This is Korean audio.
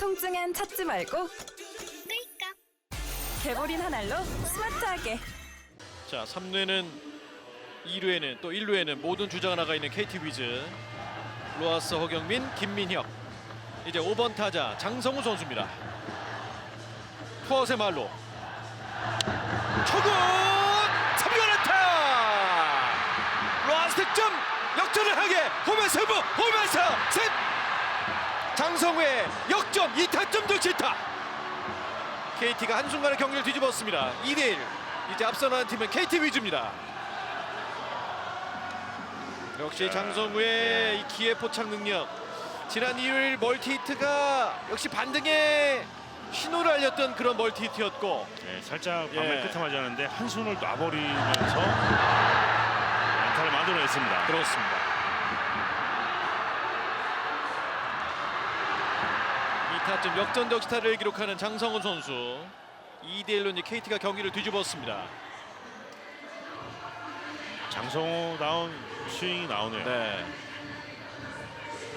통증엔 찾지 말고 개보린 한 알로 스마트하게 자, 3루에는 2루에는 또 1루에는 모든 주자가 나가 있는 KT 위즈. 로하스 허경민, 김민혁. 이제 5번 타자 장성우 선수입니다. 투아웃의 말로. 초구! 3루 안타! 로하스 득점! 역전을 하게 홈에 세부 홈에서 셋! 장성우의 역전 2타점 돌치타! KT가 한순간에 경기를 뒤집었습니다. 2대1 이제 앞서 나간 팀은 KT 위즈입니다. 역시 장성우의 이 기회 포착 능력 지난 일요일 멀티 히트가 역시 반등의 신호를 알렸던 그런 멀티 히트였고 네, 살짝 예. 밤에 끝에 맞았는데 한 손을 놔버리면서 안타를 만들어냈습니다. 그렇습니다. 이타점 역전 덕스타를 기록하는 장성훈 선수 2대 1로 이제 KT가 경기를 뒤집었습니다. 장성호 다운 스윙이 나오네요. 네.